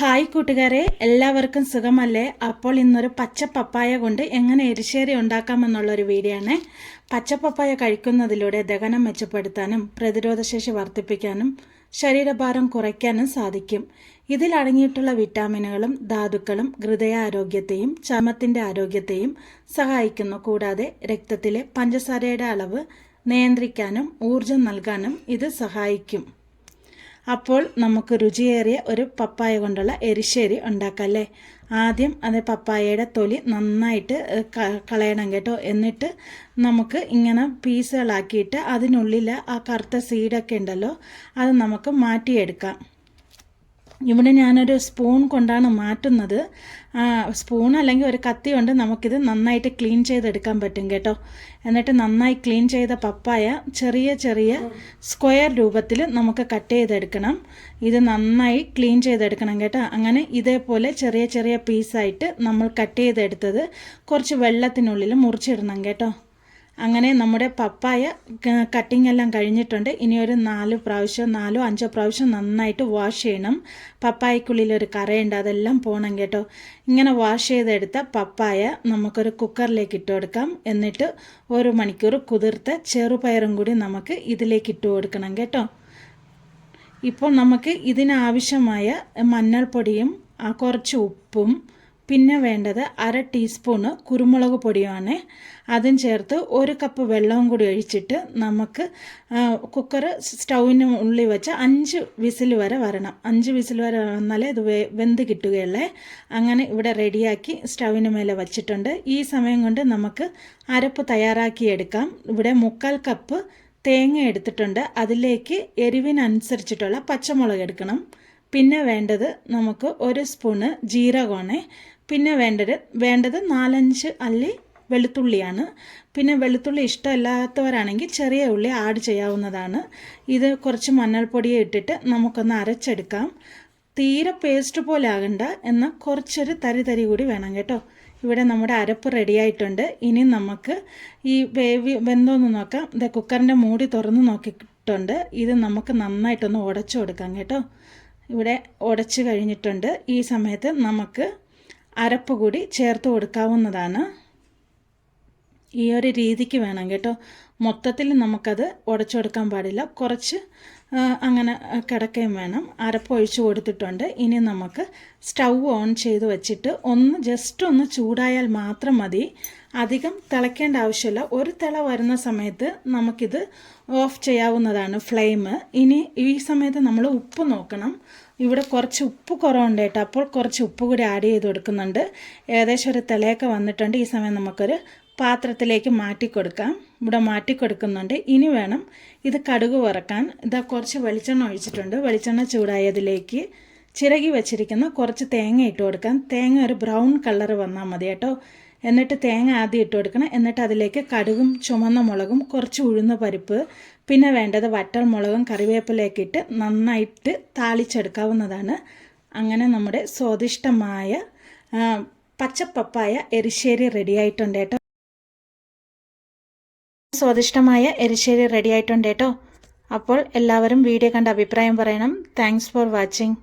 Hi കൂട്ടുകാരെ എല്ലാവർക്കും സുഖമല്ലേ? അപ്പോൾ ഇന്നൊരു പച്ച പപ്പായ കൊണ്ട് എങ്ങനെ എരിശ്ശേരി ഉണ്ടാക്കാമെന്നുള്ളൊരു വീഡിയോ ആണ് പച്ച പപ്പായ കഴിക്കുന്നതിലൂടെ ദഹനം മെച്ചപ്പെടുത്താനും പ്രതിരോധശേഷി വർദ്ധിപ്പിക്കാനും ശരീരഭാരം കുറയ്ക്കാനും സാധിക്കും. ഇതിൽ അടങ്ങിയിട്ടുള്ള വിറ്റാമിനുകളും ധാതുക്കളും ഹൃദയാരോഗ്യത്തെയും ചർമ്മത്തിന്റെ ആരോഗ്യത്തെയും സഹായിക്കുന്നു. കൂടാതെ രക്തത്തിലെ പഞ്ചസാരയുടെ അളവ് നിയന്ത്രിക്കാനും ഊർജം നൽകാനും ഇത് സഹായിക്കും. അപ്പോൾ നമുക്ക് രുചിയേറിയ ഒരു പപ്പായ കൊണ്ടുള്ള എരിശ്ശേരി ഉണ്ടാക്കാം അല്ലേ ആദ്യം അത് പപ്പായയുടെ തൊലി നന്നായിട്ട് കളയണം കേട്ടോ. എന്നിട്ട് നമുക്ക് ഇങ്ങനെ പീസുകളാക്കിയിട്ട് അതിനുള്ളിൽ ആ കറുത്ത സീഡൊക്കെ ഉണ്ടല്ലോ അത് നമുക്ക് മാറ്റിയെടുക്കാം. ഇവിടെ ഞാനൊരു സ്പൂൺ കൊണ്ടാണ് മാറ്റുന്നത്. സ്പൂൺ അല്ലെങ്കിൽ ഒരു കത്തി കൊണ്ട് നമുക്കിത് നന്നായിട്ട് ക്ലീൻ ചെയ്തെടുക്കാൻ പറ്റും കേട്ടോ. എന്നിട്ട് നന്നായി ക്ലീൻ ചെയ്ത പപ്പായ ചെറിയ ചെറിയ സ്ക്വയർ രൂപത്തിൽ നമുക്ക് കട്ട് ചെയ്തെടുക്കണം. ഇത് നന്നായി ക്ലീൻ ചെയ്തെടുക്കണം കേട്ടോ. അങ്ങനെ ഇതേപോലെ ചെറിയ ചെറിയ പീസായിട്ട് നമ്മൾ കട്ട് ചെയ്തെടുത്തത് കുറച്ച് വെള്ളത്തിനുള്ളിൽ മുറിച്ചിടണം കേട്ടോ. അങ്ങനെ നമ്മുടെ പപ്പായ കട്ടിംഗ് എല്ലാം കഴിഞ്ഞിട്ടുണ്ട്. ഇനി ഒരു നാല് പ്രാവശ്യം നാലോ അഞ്ചോ പ്രാവശ്യം നന്നായിട്ട് വാഷ് ചെയ്യണം. പപ്പായക്കുള്ളിൽ ഒരു കറയുണ്ട് അതെല്ലാം പോകണം കേട്ടോ. ഇങ്ങനെ വാഷ് ചെയ്തെടുത്ത പപ്പായ നമുക്കൊരു കുക്കറിലേക്ക് ഇട്ട് കൊടുക്കാം. എന്നിട്ട് ഒരു മണിക്കൂർ കുതിർത്ത ചെറുപയറും കൂടി നമുക്ക് ഇതിലേക്ക് ഇട്ട് കൊടുക്കണം കേട്ടോ. ഇപ്പോൾ നമുക്ക് ഇതിനാവശ്യമായ മഞ്ഞൾപ്പൊടിയും കുറച്ച് ഉപ്പും പിന്നെ വേണ്ടത് അര ടീസ്പൂണ് കുരുമുളക് പൊടിയാണ്. അതും ചേർത്ത് ഒരു കപ്പ് വെള്ളവും കൂടി ഒഴിച്ചിട്ട് നമുക്ക് കുക്കർ സ്റ്റൗവിന് ഉള്ളിൽ വെച്ച് അഞ്ച് വിസിൽ വരെ വരണം. അഞ്ച് വിസിൽ വരെ വന്നാലേ ഇത് വെന്ത് കിട്ടുകയുള്ളേ. അങ്ങനെ ഇവിടെ റെഡിയാക്കി സ്റ്റൗവിന് മേലെ വച്ചിട്ടുണ്ട്. ഈ സമയം കൊണ്ട് നമുക്ക് അരപ്പ് തയ്യാറാക്കിയെടുക്കാം ഇവിടെ മുക്കാൽ കപ്പ് തേങ്ങ എടുത്തിട്ടുണ്ട്. അതിലേക്ക് എരിവിനനുസരിച്ചിട്ടുള്ള പച്ചമുളക് എടുക്കണം. പിന്നെ വേണ്ടത് നമുക്ക് ഒരു സ്പൂണ് ജീരകമാണ്. പിന്നെ വേണ്ടത് വേണ്ടത് നാലഞ്ച് അല്ലി വെളുത്തുള്ളിയാണ്. പിന്നെ വെളുത്തുള്ളി ഇഷ്ടമല്ലാത്തവരാണെങ്കിൽ ചെറിയ ഉള്ളി ആഡ് ചെയ്യാവുന്നതാണ്. ഇത് കുറച്ച് മഞ്ഞൾപ്പൊടിയെ ഇട്ടിട്ട് നമുക്കൊന്ന് അരച്ചെടുക്കാം. തീരെ പേസ്റ്റ് പോലെ ആകണ്ട എന്ന കുറച്ചൊരു തരി തരി കൂടി വേണം കേട്ടോ. ഇവിടെ നമ്മുടെ അരപ്പ് റെഡിയായിട്ടുണ്ട് ഇനി നമുക്ക് ഈ വേവി വെന്തോന്ന് നോക്കാം. ഇത് കുക്കറിന്റെ മൂടി തുറന്ന് നോക്കിയിട്ടുണ്ട്. ഇത് നമുക്ക് നന്നായിട്ടൊന്ന് ഉടച്ചു കൊടുക്കാം കേട്ടോ. ഇവിടെ ഉടച്ചു കഴിഞ്ഞിട്ടുണ്ട്. ഈ സമയത്ത് നമുക്ക് അരപ്പ് കൂടി ചേർത്ത് കൊടുക്കാവുന്നതാണ്. ഈ ഒരു രീതിക്ക് വേണം കേട്ടോ. മൊത്തത്തിൽ നമുക്കത് ഉടച്ചെടുക്കാൻ പാടില്ല. കുറച്ച് അങ്ങനെ കിടക്കുകയും വേണം. അരപ്പ് ഒഴിച്ച് കൊടുത്തിട്ടുണ്ട്. ഇനി നമുക്ക് സ്റ്റൗ ഓൺ ചെയ്ത് വെച്ചിട്ട് ഒന്ന് ജസ്റ്റ് ഒന്ന് ചൂടായാൽ മാത്രം മതി. അധികം തിളയ്ക്കേണ്ട ആവശ്യമില്ല. ഒരു തിള വരുന്ന സമയത്ത് നമുക്കിത് ഓഫ് ചെയ്യാവുന്നതാണ് ഫ്ലെയിം. ഇനി ഈ സമയത്ത് നമ്മൾ ഉപ്പ് നോക്കണം. ഇവിടെ കുറച്ച് ഉപ്പ് കുറവുണ്ട് കേട്ടോ. അപ്പോൾ കുറച്ച് ഉപ്പ് കൂടി ആഡ് ചെയ്ത് കൊടുക്കുന്നുണ്ട്. ഏകദേശം ഒരു തിളയൊക്കെ വന്നിട്ടുണ്ട്. ഈ സമയം നമുക്കൊരു പാത്രത്തിലേക്ക് മാറ്റി കൊടുക്കാം. ഇവിടെ മാറ്റി കൊടുക്കുന്നുണ്ട്. ഇനി വേണം ഇത് കടുക് വറക്കാൻ. ഇതാ കുറച്ച് വെളിച്ചെണ്ണ ഒഴിച്ചിട്ടുണ്ട്. വെളിച്ചെണ്ണ ചൂടായതിലേക്ക് ചിരകി വെച്ചിരിക്കുന്ന കുറച്ച് തേങ്ങ ഇട്ട് കൊടുക്കാം. തേങ്ങ ഒരു ബ്രൗൺ കളർ വന്നാൽ മതി കേട്ടോ. എന്നിട്ട് തേങ്ങ ആദ്യം ഇട്ട് കൊടുക്കണം. എന്നിട്ട് അതിലേക്ക് കടുകും ചുമന്ന മുളകും കുറച്ച് ഉഴുന്ന പരിപ്പ് പിന്നെ വേണ്ടത് വറ്റൽ മുളകും ഇട്ട് നന്നായിട്ട് താളിച്ചെടുക്കാവുന്നതാണ്. അങ്ങനെ നമ്മുടെ സ്വാദിഷ്ടമായ പച്ചപ്പപ്പായ എരിശ്ശേരി റെഡിയായിട്ടുണ്ട് കേട്ടോ. സ്വാദിഷ്ടമായ എരിശ്ശേരി റെഡിയായിട്ടുണ്ട് കേട്ടോ. അപ്പോൾ എല്ലാവരും വീഡിയോ കണ്ട അഭിപ്രായം പറയണം. Thanks for watching